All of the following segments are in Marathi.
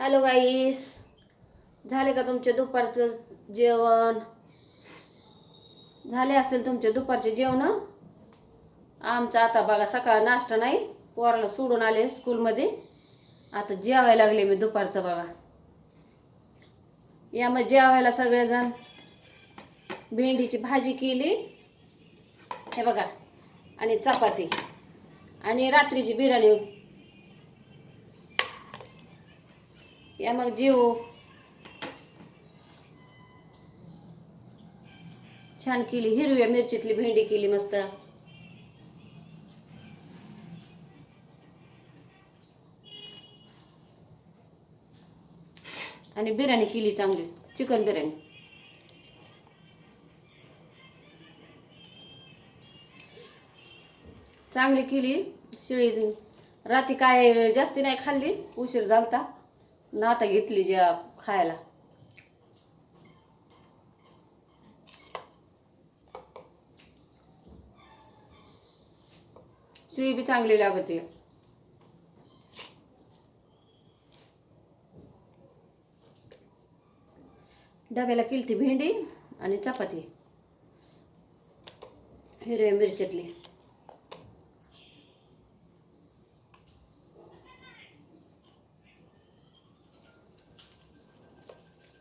हॅलो गाईस झाले का तुमचे दुपारचं जेवण? झाले असतील तुमचे दुपारचे जेवण? आमचं आता बघा सकाळ नाश्ता नाही पोराला सोडून आले स्कूलमध्ये. आता जेवायला लागले मी दुपारचं बघा. या मग जेवायला सगळेजण. भेंडीची भाजी केली. हे बघा. आणि चपाती. आणि रात्रीची बिर्याणी या मग जीव. छान केली हिरव्या मिरचीतली भेंडी केली मस्त. आणि बिर्याणी केली चांगली चिकन बिर्याणी. चांगली केली शिळी रात्री काय जास्ती नाही खाल्ली उशीर झालता. ना आता घेतली ज्या खायला. शिळी बी चांगली लागते. डब्याला केलती भेंडी आणि चपाती. हिरव्या मिरच्यातली.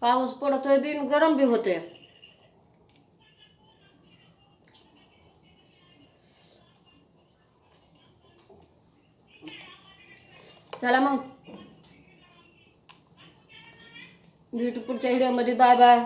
पाऊस पडतोय बिन गरम बी होते चला मग. भेटू पुढच्या व्हिडिओमध्ये बाय बाय.